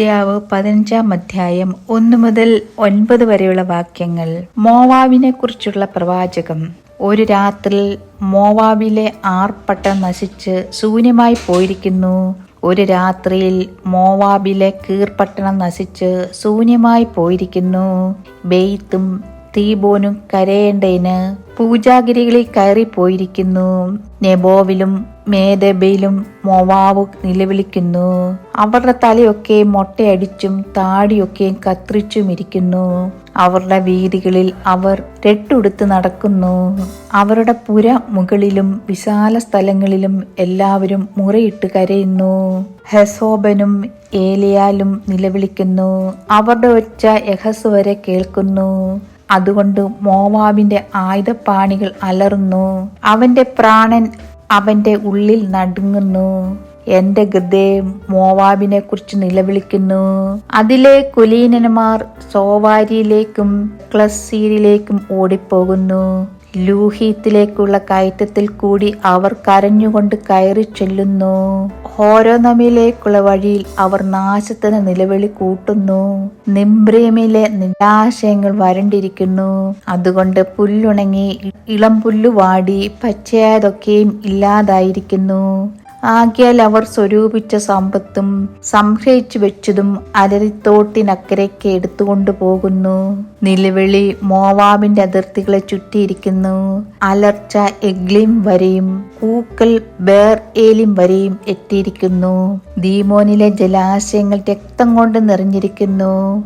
യശയാവ് പതിനഞ്ചാം അധ്യായം ഒന്നു മുതൽ ഒൻപത് വരെയുള്ള വാക്യങ്ങൾ. മോവാവിനെ കുറിച്ചുള്ള പ്രവാചകം. ഒരു രാത്രിയിൽ മോവാവിലെ ആർപ്പട്ടം നശിച്ച് ശൂന്യമായി പോയിരിക്കുന്നു. ഒരു രാത്രിയിൽ മോവാബിലെ കീർപട്ടണം നശിച്ച് ശൂന്യമായി പോയിരിക്കുന്നു. ബെയ്ത്തും തീബോനും കരയേണ്ടതിന് പൂജാഗിരികളിൽ കയറിപ്പോയിരിക്കുന്നു. നെബോവിലും മേദബയിലും മൊവാവ് നിലവിളിക്കുന്നു. അവരുടെ തലയൊക്കെ മൊട്ടയടിച്ചും താടിയൊക്കെ കത്രിച്ചും ഇരിക്കുന്നു അവരുടെ വീതികളിൽ അവർ രട്ടുടുത്ത് നടക്കുന്നു. അവരുടെ പുര മുകളിലും വിശാല സ്ഥലങ്ങളിലും എല്ലാവരും മുറയിട്ട് കരയുന്നു. ഹെസോബനും ഏലിയാലും നിലവിളിക്കുന്നു. അവരുടെ ഒച്ച യഹസ് വരെ കേൾക്കുന്നു. അതുകൊണ്ട് മോവാബിന്റെ ആയുധപ്പാണികൾ അലറുന്നു. അവന്റെ പ്രാണൻ അവന്റെ ഉള്ളിൽ നടുങ്ങുന്നു. എന്റെ ഹൃദയം മോവാബിനെ കുറിച്ച് നിലവിളിക്കുന്നു. അതിലെ കുലീനന്മാർ സോവാരിയിലേക്കും ക്ലസീരിലേക്കും ഓടിപ്പോകുന്നു. ലൂഹീത്തിലേക്കുള്ള കയറ്റത്തിൽ കൂടി അവർ കരഞ്ഞുകൊണ്ട് കയറി ചെല്ലുന്നു. ഹോരോനമിലേക്കുള്ള വഴിയിൽ അവർ നാശത്തിന് നിലവിളി കൂട്ടുന്നു. നിംബ്രേമിലെ നിരാശയങ്ങൾ വരണ്ടിരിക്കുന്നു. അതുകൊണ്ട് പുല്ലുണങ്ങി ഇളം പുല്ലു വാടി പച്ചയായതൊക്കെയും ഇല്ലാതായിരിക്കുന്നു. ആകിയാൽ അവർ സ്വരൂപിച്ച സമ്പത്തും സംഗ്രഹിച്ചു വെച്ചതും അലരിത്തോട്ടിനക്കരയ്ക്ക് എടുത്തുകൊണ്ടു പോകുന്നു. നിലവിളി മോവാബിന്റെ അതിർത്തികളെ ചുറ്റിയിരിക്കുന്നു. അലർച്ച എഗ്ലിം വരെയും കൂക്കൽ ബേർ ഏലിം വരെയും എത്തിയിരിക്കുന്നു. ദീമോനിലെ ജലാശയങ്ങൾ രക്തം കൊണ്ട് നിറഞ്ഞിരിക്കുന്നു.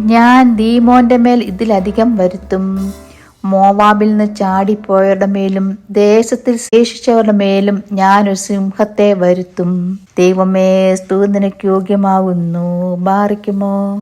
ഞാൻ ദീമോന്റെ മേൽ ഇതിലധികം വരുത്തും. മോവാബിൽ നിന്ന് ചാടിപ്പോയവരുടെ മേലും ദേശത്തിൽ ശേഷിച്ചവരുടെ മേലും ഒരു സിംഹത്തെ വരുത്തും. ദൈവമേ സ്തുതിനക്ക് യോഗ്യമാകുന്നു. ബാറിക്കുമോ?